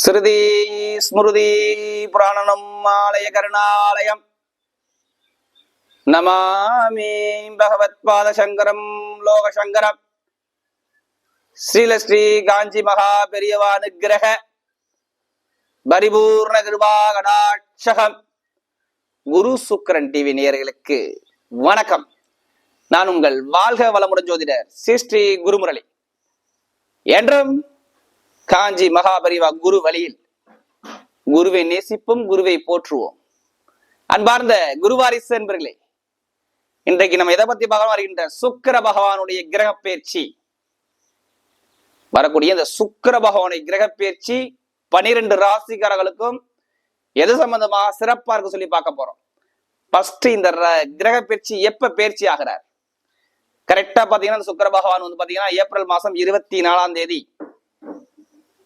ஸ்ருதி ஸ்மிருதி புராணனம் ஆலய கருணாலயம். நமாமி பகவத்பாத சங்கரம் லோகசங்கரம். ஸ்ரீலஸ்ரீ காஞ்சி மகா பெரியவா நிகிரக பரிபூர்ண கிருபா கடாட்சகம். குரு சுக்கரன் டிவி நேயர்களுக்கு வணக்கம். நான் உங்கள் வாழ்க வளமுடன் ஜோதிடர் ஸ்ரீ ஸ்ரீ குருமுரளி. என்றும் காஞ்சி மகாபரிவா குரு வழியில். குருவை நேசிப்போம் குருவை போற்றுவோம். அன்பார்ந்த குருவாரிசு என்பர்களே இன்றைக்கு நம்ம எதை பத்தி பகவான் வருகின்ற சுக்கிர பகவானுடைய கிரக பயிற்சி. வரக்கூடிய இந்த சுக்கிர பகவானுடைய கிரக பயிற்சி பனிரெண்டு ராசிக்காரர்களுக்கும் எது சம்பந்தமாக சிறப்பா இருக்கு சொல்லி பார்க்க போறோம். ஃபர்ஸ்ட் இந்த ர- கிரக பயிற்சி எப்ப பயிற்சி ஆகிறார்? கரெக்டா பாத்தீங்கன்னா சுக்கர சுக்கிர பகவான் வந்து பாத்தீங்கன்னா ஏப்ரல் மாசம் இருபத்தி நாலாம் தேதி.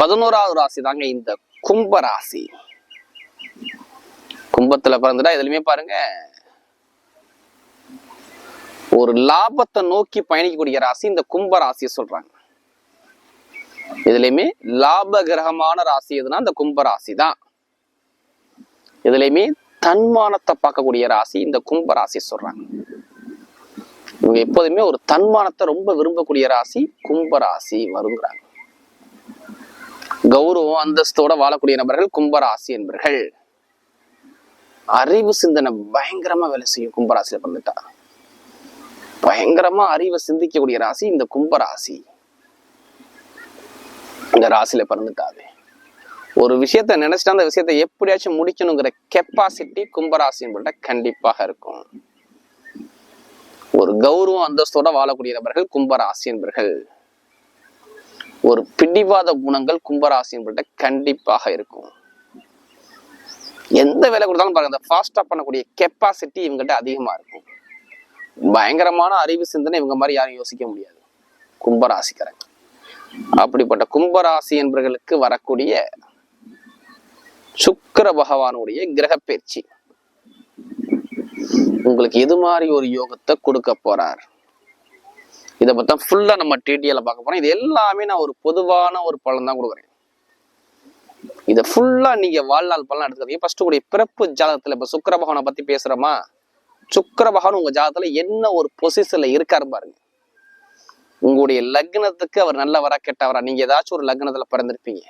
பதினோராவது ராசி தாங்க இந்த கும்ப ராசி. கும்பத்துல பிறந்துட்டா எதுலயுமே பாருங்க ஒரு லாபத்தை நோக்கி பயணிக்கக்கூடிய ராசி இந்த கும்ப ராசியை சொல்றாங்க. இதுலயுமே லாப கிரகமான ராசி எதுனா இந்த கும்ப ராசி தான். இதுலயுமே தன்மானத்தை பார்க்கக்கூடிய ராசி இந்த கும்ப ராசி சொல்றாங்க. இவங்க எப்போதுமே ஒரு தன்மானத்தை ரொம்ப விரும்பக்கூடிய ராசி கும்ப ராசி வருங்கிறாங்க. கௌரவம் அந்தஸ்தோட வாழக்கூடிய நபர்கள் கும்பராசி என்பர்கள். அறிவு சிந்தனை பயங்கரமா வேலை செய்யும் கும்பராசியில பிறந்துட்டா. பயங்கரமா அறிவை சிந்திக்கக்கூடிய ராசி இந்த கும்பராசி. இந்த ராசியில பிறந்துட்டாவே ஒரு விஷயத்த நினைச்சிட்டா அந்த விஷயத்தை எப்படியாச்சும் முடிக்கணுங்கிற கெப்பாசிட்டி கும்பராசி என்பட்ட கண்டிப்பாக இருக்கும். ஒரு கௌரவம் அந்தஸ்தோட வாழக்கூடிய நபர்கள் கும்பராசி என்பர்கள். ஒரு பிடிவாத குணங்கள் கும்பராசி என்பட்ட கண்டிப்பாக இருக்கும். எந்த வேலை கொடுத்தாலும் பாருங்க அந்த ஃபாஸ்டா பண்ணக்கூடிய கெப்பாசிட்டி இவங்ககிட்ட அதிகமா இருக்கும். பயங்கரமான அறிவு சிந்தனை இவங்க மாதிரி யாரும் யோசிக்க முடியாது. கும்பராசிக்காரங்க. அப்படிப்பட்ட கும்பராசி என்பவர்களுக்கு வரக்கூடிய சுக்கிர பகவானுடைய கிரக பயிற்சி உங்களுக்கு எது மாதிரி ஒரு யோகத்தை கொடுக்க போறார்? இதை பத்தி ஃபுல்லாக நம்ம டிடிஎல பார்க்க போறோம். இது எல்லாமே நான் ஒரு பொதுவான ஒரு பலன் தான் கொடுக்குறேன். இதை ஃபுல்லாக நீங்க வாழ்நாள் பலன் எடுத்துக்கிறீங்க ஃபர்ஸ்ட் உடைய பிறப்பு ஜாதகத்தில் இப்ப சுக்கர பகவானை பத்தி பேசுறோமா? சுக்கர பகவான் உங்க ஜாதகத்தில் என்ன ஒரு பொசிஷனில் இருக்காரு பாருங்க. உங்களுடைய லக்னத்துக்கு அவர் நல்லவரா கெட்டவரா? நீங்க ஏதாச்சும் ஒரு லக்னத்துல பிறந்திருப்பீங்க.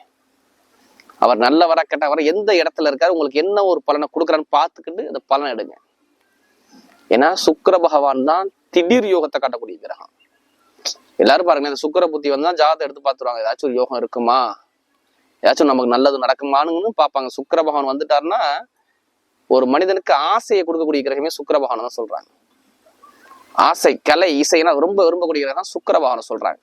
அவர் நல்லவரா கெட்டவரா எந்த இடத்துல இருக்காரு உங்களுக்கு என்ன ஒரு பலனை கொடுக்குறான்னு பார்த்துக்கிட்டு அந்த பலன் எடுங்க. ஏன்னா சுக்கர பகவான் தான் திடீர் யோகத்தை காட்டக்கூடிய கிரகம். எல்லாரும் பாருங்க இந்த சுக்கர புத்தி வந்தா ஜாதகத்தை எடுத்து பார்த்துருவாங்க. ஏதாச்சும் ஒரு யோகம் இருக்குமா? ஏதாச்சும் நமக்கு நல்லது நடக்குமான்னு பார்ப்பாங்க. சுக்கர பகவான் வந்துட்டாருன்னா ஒரு மனிதனுக்கு ஆசையை கொடுக்கக்கூடிய கிரகமே சுக்கர பகவான் தான் சொல்றாங்க. ஆசை கலை இசைனா ரொம்ப விரும்பக்கூடிய கிரகம் சுக்கர பகவான் சொல்றாங்க.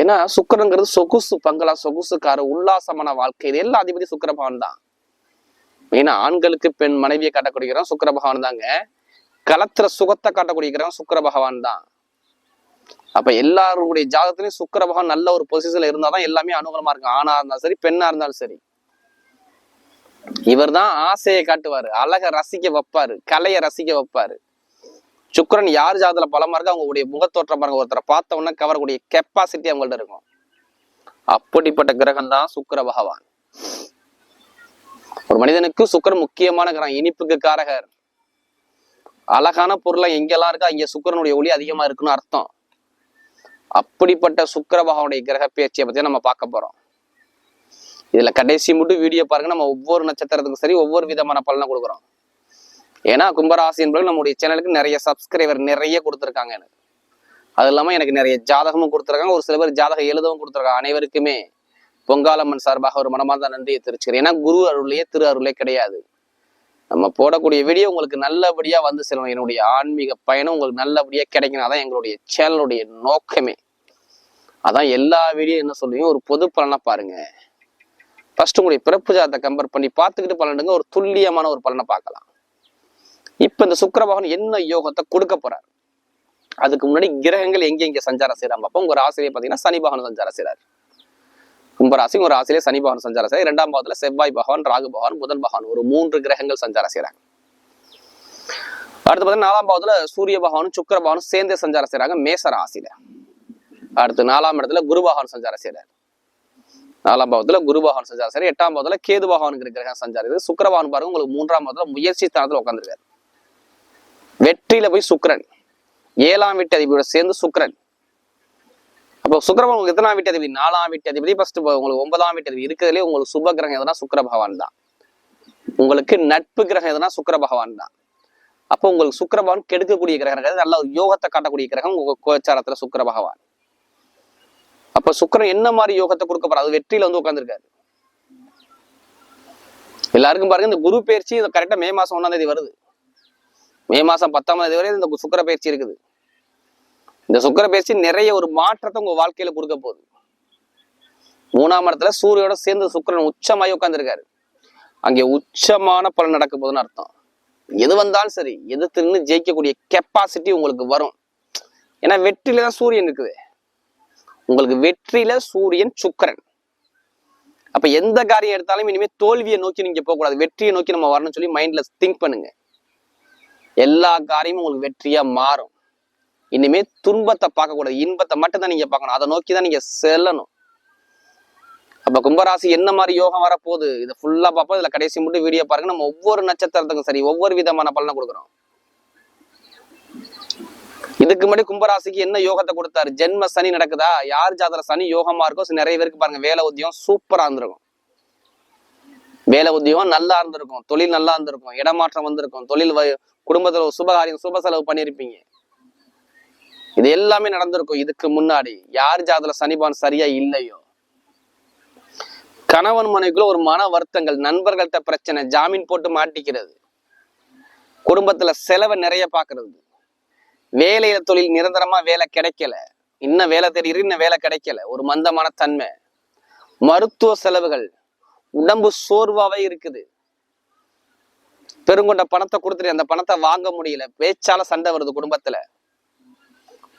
ஏன்னா சுக்கிரங்கிறது சொகுசு பங்களா சொகுசுக்கார உல்லாசமான வாழ்க்கை. இது எல்லா அதிபதி சுக்கர பகவான் தான். மெயினா ஆண்களுக்கு பெண் மனைவியை காட்டக்கூடிய கிரகம் சுக்கர பகவான் தாங்க. களத்துல சுகத்தை காட்டக்கூடிய கிரகம் சுக்கிர பகவான் தான். அப்ப எல்லாருடைய ஜாதகத்திலையும் சுக்கர பகவான் நல்ல ஒரு பொசிஷன்ல இருந்தாதான் எல்லாமே அனுகூலமா இருக்கும். ஆணா இருந்தாலும் சரி பெண்ணா இருந்தாலும் சரி. இவர் தான் ஆசையை காட்டுவாரு. அழக ரசிக்க வைப்பாரு. கலையை ரசிக்க வைப்பாரு. சுக்கரன் யார் ஜாதத்துல பலமா இருக்கு அவங்களுடைய முகத்தோற்றம் பாருங்க. ஒருத்தரை பார்த்த உடனே கவரக்கூடிய கெப்பாசிட்டி அவங்கள்ட்ட இருக்கும். அப்படிப்பட்ட கிரகம் தான் சுக்கர பகவான். ஒரு மனிதனுக்கு சுக்கிரன் முக்கியமான கிரகம். இனிப்புக்கு காரகர். அழகான பொருளை எங்கெல்லாம் இருக்கா அங்க சுக்கிரனுடைய ஒளி அதிகமா இருக்குன்னு அர்த்தம். அப்படிப்பட்ட சுக்கிர பகவானுடைய கிரக பேச்சியை பத்தி நம்ம பார்க்க போறோம். இதுல கடைசி மட்டும் வீடியோ பாருங்க. நம்ம ஒவ்வொரு நட்சத்திரத்துக்கும் சரி ஒவ்வொரு விதமான பலனை கொடுக்குறோம். ஏன்னா கும்பராசி என்பது நம்முடைய சேனலுக்கு நிறைய சப்ஸ்கிரைபர் நிறைய கொடுத்துருக்காங்க எனக்கு. அது இல்லாம எனக்கு நிறைய ஜாதகமும் கொடுத்துருக்காங்க. ஒரு சில பேர் ஜாதகம் எழுதவும் கொடுத்துருக்காங்க. அனைவருக்குமே பொங்காலம்மன் சார்பாக ஒரு மனமார்ந்த நன்றியை தெரிவிச்சுக்கிறேன். ஏன்னா குரு அருளையே திரு அருளே கிடையாது. நம்ம போடக்கூடிய வீடியோ உங்களுக்கு நல்லபடியா வந்து செல்லணும் என்னுடைய ஆன்மீக பயணம் உங்களுக்கு நல்லபடியா கிடைக்கணும். அதான் எங்களுடைய சேனலுடைய நோக்கமே. அதான் எல்லா வீடியோ என்ன சொல்லுவீங்க ஒரு பொது பலனாக பாருங்க. ஃபர்ஸ்ட் உங்களுடைய பிறப்பு ஜாதத்தை கம்பேர் பண்ணி பார்த்துக்கிட்டு பலனுங்க ஒரு துல்லியமான ஒரு பலனை பார்க்கலாம். இப்ப இந்த சுக்கரபகவான் என்ன யோகத்தை கொடுக்க போறார்? அதுக்கு முன்னாடி கிரகங்கள் எங்க எங்க சஞ்சாரம் செய்யறாங்க அப்போ உங்க ஆசிரியர் பாத்தீங்கன்னா சனி பகவான் சஞ்சாரம் செய்றார். கும்பராசி ஒரு ராசியிலே சனி பகவான் சஞ்சாரம் செய்ய இரண்டாம் பாவத்துல செவ்வாய் பகவான் ராகு பகவான் புதன் பகவான் ஒரு மூன்று கிரகங்கள் சஞ்சாரம் செய்யறாங்க அடுத்து பார்த்தீங்கன்னா நாலாம் பாவத்துல சூரிய பகவானும் சுக்கர பகவானும் சேர்ந்தே சஞ்சாரம் செய்யறாங்க மேச ராசியில. அடுத்து நாலாம் இடத்துல குரு பகவான் சஞ்சாரம் செய்யறாரு நாலாம் பாவத்துல குரு பகவான் சஞ்சாரம் சரி எட்டாம் பாவத்துல கேது பகவானுக்கு கிரகம் சஞ்சாரம் சுக்கர பகவான் பாருங்க உங்களுக்கு மூன்றாம் பாவத்துல முயற்சி ஸ்தானத்துல உட்காந்துருக்காரு வெற்றியில போய் சுக்கரன். ஏழாம் வீட்டு அதிபதியோட சேர்ந்து சுக்கிரன். இப்போ சுக்கரபவன் உங்களுக்கு எத்தனாம் வீட்டு அதிபதி? நாலாம் வீட்டு அதிபதி ஃபர்ஸ்ட் உங்களுக்கு ஒன்பதாம் வீட்டு அதிபதி. இருக்கிறதுலே உங்களுக்கு சுப கிரகம் எதனா சுக்கர பகவான் தான். உங்களுக்கு நட்பு கிரகம் எதனா சுக்கர பகவான் தான். அப்போ உங்களுக்கு சுக்கர பகவான் கெடுக்கக்கூடிய கிரகம் கிடையாது நல்ல ஒரு யோகத்தை காட்டக்கூடிய கிரகம் உங்க கோச்சாரத்துல சுக்கர பகவான் அப்ப சுக்கிரன் என்ன மாதிரி யோகத்தை கொடுக்க போறாரு? அது வெற்றியில வந்து உட்காந்துருக்காரு எல்லாருக்கும் பாருங்க இந்த குரு பயிற்சி இது கரெக்டா மே மாசம் ஒன்னாம் தேதி வருது. மே மாசம் பத்தாம் தேதி வரை இந்த சுக்கிர பயிற்சி இருக்குது. இந்த சுக்கிர பேசி நிறைய ஒரு மாற்றத்தை உங்க வாழ்க்கையில கொடுக்க போகுது. மூணாம் இடத்துல சூரியோட சேர்ந்து சுக்கிரன் உச்சமாயி உட்காந்துருக்காரு அங்கே உச்சமான பலன் நடக்க போகுதுன்னு அர்த்தம். எது வந்தாலும் சரி எதிர்த்து நின்று ஜெயிக்கக்கூடிய கெப்பாசிட்டி உங்களுக்கு வரும். ஏன்னா வெற்றியில தான் சூரியன் இருக்குது. உங்களுக்கு வெற்றியில சூரியன் சுக்கிரன். அப்ப எந்த காரியம் எடுத்தாலும் இனிமே தோல்வியை நோக்கி நீங்க போக கூடாது வெற்றியை நோக்கி நம்ம வரணும்னு சொல்லி மைண்ட்ல திங்க் பண்ணுங்க. எல்லா காரியமும் உங்களுக்கு வெற்றியா மாறும். இனிமே துன்பத்தை பார்க்கக்கூடாது. இன்பத்தை மட்டும் தான் நீங்க பார்க்கணும். அதை நோக்கி தான் நீங்க செல்லணும். அப்ப கும்பராசி என்ன மாதிரி யோகம் வரப்போகுது? இதை ஃபுல்லா பார்ப்போம். இதுல கடைசி மட்டும் வீடியோ பாருங்க. நம்ம ஒவ்வொரு நட்சத்திரத்துக்கும் சரி ஒவ்வொரு விதமான பலனை கொடுக்குறோம். இதுக்கு முன்னாடி கும்பராசிக்கு என்ன யோகத்தை கொடுத்தாரு? ஜென்ம சனி நடக்குதா? யார் ஜாதர சனி யோகமா இருக்கோ நிறைய பேருக்கு பாருங்க வேலை உத்தியோகம் சூப்பரா இருந்திருக்கும். வேலை உத்தியோகம் நல்லா இருந்திருக்கும். தொழில் நல்லா இருந்திருக்கும். இடமாற்றம் வந்திருக்கும். தொழில் குடும்பத்துல சுபகாரியம் சுப செலவு பண்ணியிருப்பீங்க. இது எல்லாமே நடந்திருக்கும். இதுக்கு முன்னாடி யார் ஜாதல சனிபான் சரியா இல்லையோ? கணவன் மனைவிக்குள்ள ஒரு மன வருத்தங்கள் நண்பர்கள்ட்ட பிரச்சனை ஜாமீன் போட்டு மாட்டிக்கிறது. குடும்பத்துல செலவை நிறைய பாக்குறது வேலையில தொழில் நிரந்தரமா வேலை கிடைக்கல. இன்னும் வேலை தெரியுது இன்னும் வேலை கிடைக்கல. ஒரு மந்தமான தன்மை. மருத்துவ செலவுகள். உடம்பு சோர்வாவே இருக்குது. பெருங்கொண்ட பணத்தை கொடுத்துட்டு அந்த பணத்தை வாங்க முடியல. பேச்சால சண்டை வருது குடும்பத்துல.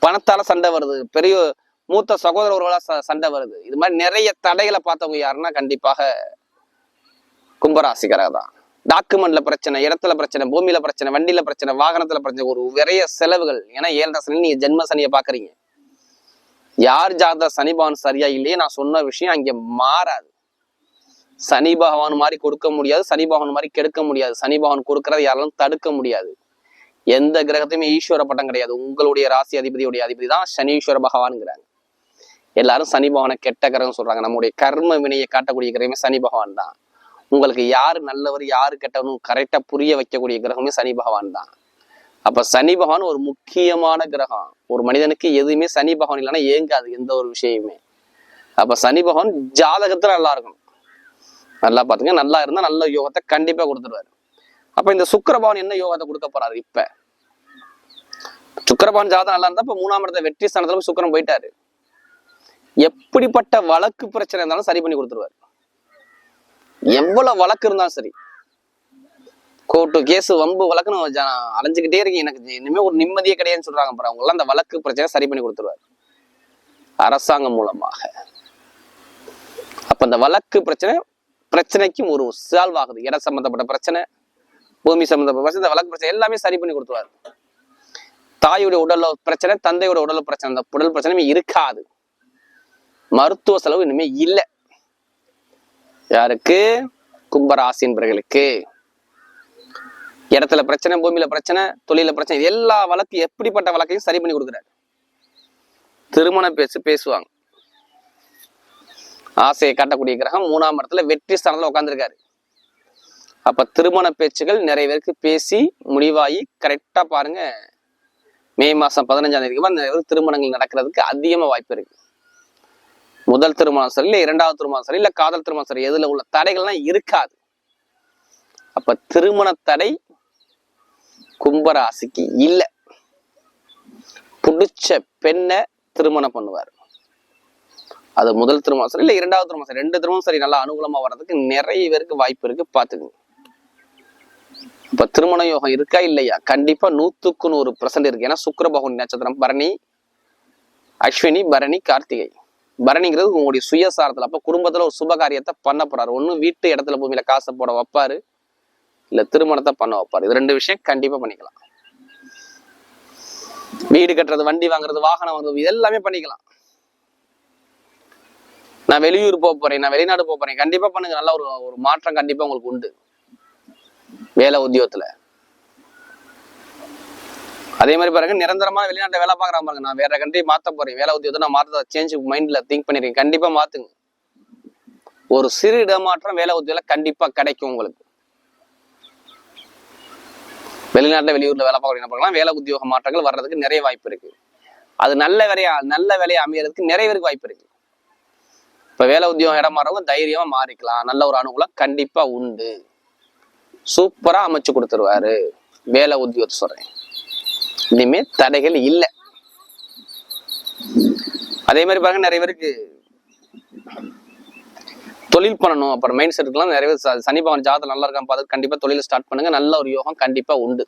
பணத்தால சண்டை வருது. பெரிய மூத்த சகோதரர்களால் ச- சண்டை வருது. இது மாதிரி நிறைய தடைகளை பார்த்தவங்க யாருன்னா கண்டிப்பாக கும்பராசிக்காரங்க தான். டாக்குமெண்ட்ல பிரச்சனை இடத்துல பிரச்சனை பூமியில பிரச்சனை வண்டியில பிரச்சனை வாகனத்துல பிரச்சனை ஒரு விரைய செலவுகள். ஏன்னா ஏழரை சனி நீங்க ஜென்ம சனியை பாக்குறீங்க யார் ஜாத சனி பகவான் சரியா இல்லையே நான் சொன்ன விஷயம் அங்கே மாறாது. சனி பகவான் மாதிரி கொடுக்க முடியாது சனி பகவான் மாதிரி கெடுக்க முடியாது. சனி பகவான் கொடுக்கறத யாராலும் தடுக்க முடியாது. எந்த கிரகத்தையுமே ஈஸ்வர பட்டம் கிடையாது. உங்களுடைய ராசி அதிபதியுடைய அதிபதி தான் சனீஸ்வர பகவான்ங்கிறாங்க. எல்லாரும் சனி பகவானை கெட்ட கிரகம் சொல்றாங்க. நம்முடைய கர்ம வினையை காட்டக்கூடிய கிரகமே சனி பகவான் தான். உங்களுக்கு யாரு நல்லவர் யாரு கெட்டவனும் கரெக்டா புரிய வைக்கக்கூடிய கிரகமே சனி பகவான் தான். அப்ப சனி பகவான் ஒரு முக்கியமான கிரகம். ஒரு மனிதனுக்கு எதுவுமே சனி பகவான் இல்லைன்னா ஏங்காது எந்த ஒரு விஷயமே அப்ப சனி பகவான் ஜாதகத்துல நல்லா இருக்கணும். நல்லா பாத்துங்க. நல்லா இருந்தா நல்ல யோகத்தை கண்டிப்பா கொடுத்துருவாரு. அப்ப இந்த சுக்கிரபவன் என்ன யோகத்தை கொடுக்க போறாரு? இப்ப சுக்கிரபவன் ஜாதகம் நல்லா இருந்தா இப்ப மூணாம் இடத்த வெற்றி ஸ்தானத்துல போய் போயிட்டாரு. எப்படிப்பட்ட வழக்கு பிரச்சனை இருந்தாலும் சரி பண்ணி கொடுத்துருவாரு. எவ்வளவு வழக்கு இருந்தாலும் சரி. கோர்ட்டு கேஸ் வம்பு வழக்குன்னு அலைஞ்சுக்கிட்டே இருக்கீங்க எனக்கு இனிமே ஒரு நிம்மதியே கிடையாதுன்னு சொல்றாங்க பாரு. அவங்க எல்லாம் அந்த வழக்கு பிரச்சனை சரி பண்ணி கொடுத்துருவாரு. அரசாங்கம் மூலமாக. அப்ப அந்த வழக்கு பிரச்சனை பிரச்சனைக்கும் ஒரு சால்வ் ஆகுது. இடம் சம்பந்தப்பட்ட பிரச்சனை பூமி சம்பந்தப்பட்ட பிரச்சனை இந்த வழக்கு பிரச்சனை எல்லாமே சரி பண்ணி கொடுத்துருவாரு. தாயுடைய உடல்ல பிரச்சனை தந்தையோட உடல் பிரச்சனை அந்த உடல் பிரச்சனை இருக்காது. மருத்துவ செலவு இனிமே இல்லை. யாருக்கு? கும்பராசி என்பவர்களுக்கு இடத்துல பிரச்சனை பூமியில பிரச்சனை தொழில பிரச்சனை எல்லா வழக்கு எப்படிப்பட்ட வழக்கையும் சரி பண்ணி கொடுக்குறாரு. திருமண பேச்சு பேசுவாங்க. ஆசையை காட்டக்கூடிய கிரகம் மூணாம் இடத்துல வெற்றி ஸ்தானத்துல உட்காந்துருக்காரு அப்ப திருமண பேச்சுகள் நிறைய பேருக்கு பேசி முடிவாகி கரெக்டா பாருங்க மே மாசம் பதினஞ்சாம் தேதிக்கு அப்புறம் திருமணங்கள் நடக்கிறதுக்கு அதிகமா வாய்ப்பு இருக்கு. முதல் திருமணம் சரி இல்ல இரண்டாவது திருமணம் சரி இல்ல காதல் திருமணம் சரி எதுல உள்ள தடைகள்லாம் இருக்காது. அப்ப திருமண தடை கும்பராசிக்கு இல்ல. புடிச்ச பெண்ணை திருமணம் பண்ணுவார். அது முதல் திருமணம் சரி இல்ல இரண்டாவது திருமணம் சரி ரெண்டு திருமணம் சரி நல்லா அனுகூலமா வர்றதுக்கு நிறைய பேருக்கு வாய்ப்பு இருக்கு பாத்துக்கோங்க இப்ப திருமண யோகம் இருக்கா இல்லையா? கண்டிப்பா நூத்துக்கு நூறு பர்சன்ட் இருக்கு. ஏன்னா சுக்கிர நட்சத்திரம் பரணி அஸ்வினி பரணி கார்த்திகை. பரணிங்கிறது உங்களுடைய சுயசாரத்துல அப்ப குடும்பத்துல ஒரு சுப காரியத்தை பண்ண போறாரு. ஒண்ணு வீட்டு இடத்துல பூமியில காசை போட வைப்பாரு. இல்ல திருமணத்தை பண்ண வைப்பாரு. இது ரெண்டு விஷயம் கண்டிப்பா பண்ணிக்கலாம். வீடு கட்டுறது வண்டி வாங்குறது வாகனம் வாங்குறது இது எல்லாமே பண்ணிக்கலாம். நான் வெளியூர் போக போறேன் நான் வெளிநாடு போக போறேன். கண்டிப்பா பண்ணுங்க. நல்ல ஒரு ஒரு மாற்றம் கண்டிப்பா உங்களுக்கு உண்டு. வேலை உத்தியோகத்துல. அதே மாதிரி பாருங்க நிரந்தரமா வெளிநாட்டை வேலை பாக்குறாங்க பாருங்க. நான் வேற கண்ட்ரி மாத்த போறேன். வேலை உத்தியோகத்தை நான் மாத்த சேஞ்ச் மைண்ட்ல திங்க் பண்ணிருக்கேன். கண்டிப்பா மாத்துங்க. ஒரு சிறு இடமாற்றம் வேலை உத்தியோகம் கண்டிப்பா கிடைக்கும் உங்களுக்கு. வெளிநாட்டுல வெளியூர்ல வேலை பார்க்குறீங்க பார்க்கலாம் வேலை உத்தியோக மாற்றங்கள் வர்றதுக்கு நிறைய வாய்ப்பு இருக்கு. அது நல்ல வேலையா நல்ல வேலையை அமையறதுக்கு நிறைய பேருக்கு வாய்ப்பு இருக்கு. இப்ப வேலை உத்தியோகம் இடம் மாறவங்க தைரியமா மாறிக்கலாம். நல்ல ஒரு அனுகூலம் கண்டிப்பா உண்டு. சூப்பரா அமைச்சு கொடுத்துருவாரு. வேலை உத்தியோகத்தை சொல்றேன். இனிமே தடைகள் இல்லை. அதே மாதிரி பாருங்க நிறைய பேருக்கு தொழில் பண்ணணும். அப்புறம் மைண்ட் செட்டுக்குலாம் நிறைய பேர் சனி பகவான் ஜாதகம் நல்லா இருக்கான்னு பார்த்து கண்டிப்பா தொழில ஸ்டார்ட் பண்ணுங்க. நல்ல ஒரு யோகம் கண்டிப்பா உண்டு.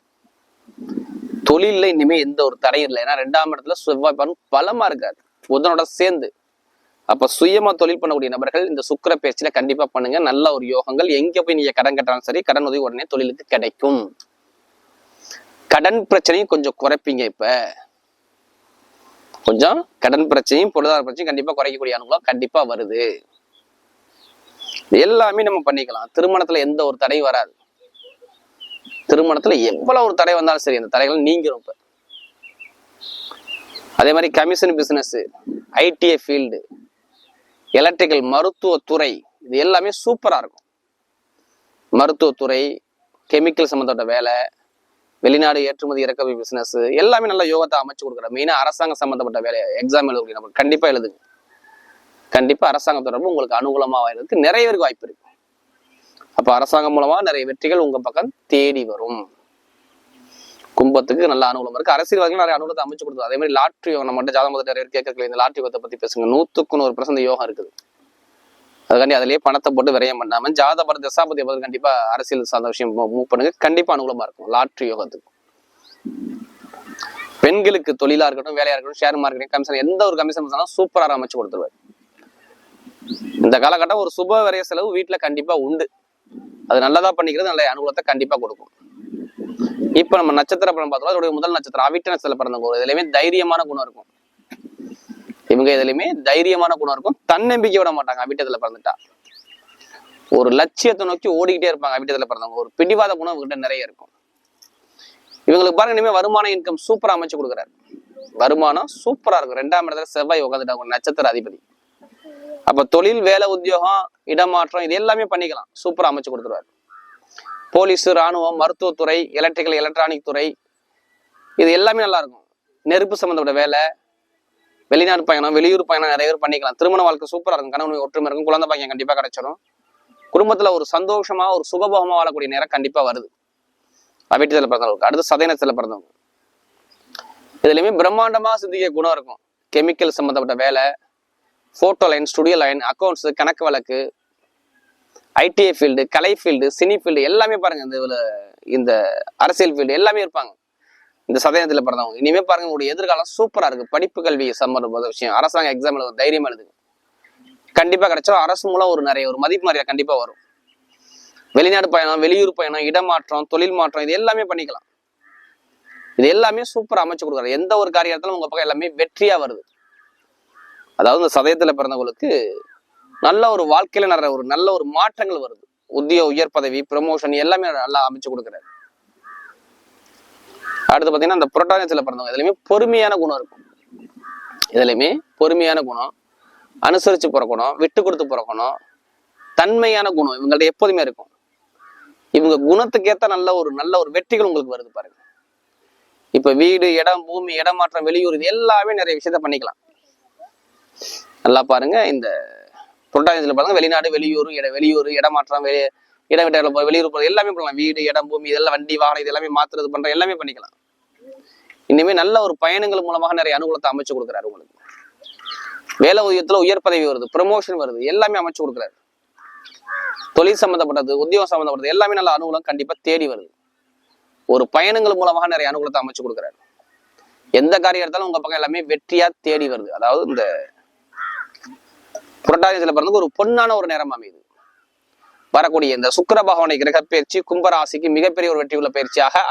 தொழில இனிமே எந்த ஒரு தடையும் இல்லை. ஏன்னா ரெண்டாம் இடத்துல செவ்வாய் பலமா இருக்காரு. புதனோட சேர்ந்து. அப்ப சுயமா தொழில் பண்ணக்கூடிய நபர்கள் இந்த சுக்கிர பேச்சில கண்டிப்பா பண்ணுங்க. நல்ல ஒரு யோகங்கள். எங்க போய் நீங்க கடன் கட்டினாலும் சரி கடன் உதவி உடனே தொழிலுக்கு கிடைக்கும். கடன் பிரச்சனையும் கொஞ்சம் குறைப்பீங்க இப்ப. கொஞ்சம் கடன் பிரச்சனையும் பொருளாதார பிரச்சனையும் கண்டிப்பா குறைக்கக்கூடிய அனுகூலம் கண்டிப்பா வருது. எல்லாமே நம்ம பண்ணிக்கலாம். திருமணத்துல எந்த ஒரு தடையும் வராது. திருமணத்துல எவ்வளவு ஒரு தடை வந்தாலும் சரி அந்த தடைகள் நீங்கிரும் இப்ப. அதே மாதிரி commission business ITI field electrical மருத்துவத்துறை இது எல்லாமே சூப்பராக இருக்கும். மருத்துவத்துறை கெமிக்கல் சம்மந்தப்பட்ட வேலை வெளிநாடு ஏற்றுமதி இறக்குமதி பிஸ்னஸ் எல்லாமே நல்ல யோகத்தை அமைச்சு கொடுக்குற மெயினாக அரசாங்கம் சம்மந்தப்பட்ட வேலை. எக்ஸாம் எழுதக்கூடிய நம்ம கண்டிப்பாக எழுதுங்க. கண்டிப்பாக அரசாங்க தொடர்பு உங்களுக்கு அனுகூலமாக வர்றதுக்கு நிறைய பேருக்கு வாய்ப்பு இருக்கு. அப்போ அரசாங்கம் மூலமாக நிறைய வெற்றிகள் உங்கள் பக்கம் தேடி வரும். கும்பத்துக்கு நல்ல அனுகூலம் இருக்கு. அரசியல்வாதிகள் நிறைய அனுகூலத்தை அமைச்சு கொடுத்தது அதே மாதிரி லாட்ரி யோகம் நம்ம ஜாதகம் நிறைய கேட்கல இந்த லாட்ரி யோகத்தை பத்தி பேசுங்க. நூத்துக்கு நூறு பிரசந்த யோகம் இருக்குது. அதுக்காண்டி அதுலயே பணத்தை போட்டு விரயம் பண்ணாம ஜாதபர தசாபதி பார்த்து கண்டிப்பா அரசியல் சார்ந்த விஷயம் மூவ் பண்ணுங்க. கண்டிப்பா அனுகூலமா இருக்கும். லாட்ரி யோகத்துக்கு. பெண்களுக்கு தொழிலா இருக்கட்டும் வேலையா இருக்கட்டும் ஷேர் மார்க்கெட்டிங் கமிஷன் எந்த ஒரு கமிஷன் பண்ணாலும் சூப்பரா அமைச்சு கொடுத்துருவாரு. இந்த காலகட்டம் ஒரு சுப விரைய செலவு வீட்டுல கண்டிப்பா உண்டு. அது நல்லதா பண்ணிக்கிறது நல்ல அனுகூலத்தை கண்டிப்பா கொடுக்கும். இப்ப நம்ம நட்சத்திர பலன் பார்த்தோம் அதோடைய முதல் நட்சத்திரம் அவிட்ட நட்சத்திர பிறந்தவங்க ஒரு இதுலயுமே தைரியமான குணம் இருக்கும். இவங்க இதுலயுமே தைரியமான குணம் இருக்கும். தன்னம்பிக்கை விட மாட்டாங்க அவிட்டத்துல பிறந்துட்டா. ஒரு லட்சியத்தை நோக்கி ஓடிக்கிட்டே இருப்பாங்க அவிட்டத்துல பிறந்தவங்க. ஒரு பிடிவாத குணம் இவங்ககிட்ட நிறைய இருக்கும். இவங்களுக்கு பாருங்க இனிமே வருமான இன்கம் சூப்பரா அமைச்சு கொடுக்குறாரு. வருமானம் சூப்பரா இருக்கும். ரெண்டாம் இடத்துல செவ்வாய் உட்காந்துட்டாங்க ஒரு நட்சத்திர அதிபதி. அப்ப தொழில் வேலை உத்தியோகம் இடமாற்றம் இது எல்லாமே பண்ணிக்கலாம். சூப்பரா அமைச்சு கொடுத்துருவாரு. போலீஸ் ராணுவம் மருத்துவத்துறை எலக்ட்ரிக்கல் எலக்ட்ரானிக் துறை இது எல்லாமே நல்லா இருக்கும் நெருப்பு சம்மந்தப்பட்ட வேலை வெளிநாடு பயணம் வெளியூர் பயணம் நிறைய பேர் பண்ணிக்கலாம். திருமண வாழ்க்கை சூப்பராக இருக்கும். கணவன் ஒற்றுமை இருக்கும். குழந்தை பையன் கண்டிப்பாக கிடைச்சிடும் குடும்பத்தில் ஒரு சந்தோஷமா ஒரு சுகபோகமாக வாழக்கூடிய நேரம் கண்டிப்பாக வருது. அவிட்டத்தில் பிறந்தவங்களுக்கு அடுத்து சதயனத்துல பிறந்தவங்க. இதுலையுமே பிரம்மாண்டமாக சிந்திக்க குணம் இருக்கும். கெமிக்கல் சம்மந்தப்பட்ட வேலை photo line studio line accounts கணக்கு வழக்கு ஐடிஐ ஃபீல்டு கலை ஃபீல்டு சினி ஃபீல்டு எல்லாமே பாருங்கள் இந்த இதில் இந்த அரசியல் ஃபீல்டு எல்லாமே இருப்பாங்க. இந்த சதயத்தில் பிறந்தவங்க. இனிமேல் பாருங்க உங்களுடைய எதிர்காலம் சூப்பராக இருக்குது படிப்பு கல்வி சம்பந்தப்பட்ட விஷயம். அரசாங்க எக்ஸாம் ஒரு தைரியம் எழுதுங்க. கண்டிப்பாக கிடைச்சா அரசு மூலம் ஒரு நிறைய ஒரு மதிப்பு மரியாதை கண்டிப்பாக வரும். வெளிநாடு பயணம் வெளியூர் பயணம் இடமாற்றம் தொழில் மாற்றம் இது எல்லாமே பண்ணிக்கலாம். இது எல்லாமே சூப்பராக அமைச்சு கொடுக்குறாரு. எந்த ஒரு காரியத்திலும் உங்கள் பக்கம் எல்லாமே வெற்றியாக வருது. அதாவது இந்த சதயத்தில் பிறந்தவங்களுக்கு நல்ல ஒரு வாழ்க்கையில நிறைய ஒரு நல்ல ஒரு மாற்றங்கள் வருது. உத்தியோக உயர் பதவி ப்ரமோஷன் எல்லாமே நல்லா அமைச்சு கொடுக்குறாரு. அடுத்து பார்த்தீங்கன்னா அந்த புரட்டானத்துல பிறந்தவங்க. இதுலயுமே பொறுமையான குணம் இருக்கும். இதுலயுமே பொறுமையான குணம். அனுசரிச்சு பிறக்கணும் விட்டு கொடுத்து பிறக்கணும். தன்மையான குணம் இவங்கள்ட்ட எப்போதுமே இருக்கும். இவங்க குணத்துக்கேத்த நல்ல ஒரு நல்ல ஒரு வெற்றிகள் உங்களுக்கு வருது பாருங்க. இப்ப வீடு இடம் பூமி இடமாற்றம் வெளியூர் இது எல்லாமே நிறைய விஷயத்த பண்ணிக்கலாம். நல்லா பாருங்க இந்த புரட்டாதித்துல பாருங்க வெளிநாடு வெளியூர் இட வெளியூர் இடமாற்றம் வெளி இடம் விட்ட இடம் வெளியூர் போகிறது எல்லாமே பண்ணலாம். வீடு இடம் பூமி இதெல்லாம் வண்டி வாகனம் இது எல்லாமே மாத்துறது பண்ற எல்லாமே பண்ணிக்கலாம். இனிமே நல்ல ஒரு பயணங்கள் மூலமாக நிறைய அனுகூலத்தை அமைச்சு கொடுக்குறாரு உங்களுக்கு. வேலை உயரத்துல உயர் பதவி வருது ப்ரமோஷன் வருது எல்லாமே அமைச்சு கொடுக்குறாரு. தொழில் சம்பந்தப்பட்டது உத்தியோகம் சம்பந்தப்பட்டது எல்லாமே நல்ல அனுகூலம் கண்டிப்பா தேடி வருது. ஒரு பயணங்கள் மூலமாக நிறைய அனுகூலத்தை அமைச்சு கொடுக்குறாரு. எந்த காரியம் எடுத்தாலும் உங்க பக்கம் எல்லாமே வெற்றியா தேடி வருது. அதாவது இந்த புரட்டாதியத்துல பிறந்து ஒரு பொன்னான ஒரு நேரம் அமையுது. வரக்கூடிய இந்த சுக்கர பகவானை கிரக பயிற்சி கும்பராசிக்கு மிகப்பெரிய ஒரு வெற்றி உள்ள பயிற்சியாக அமை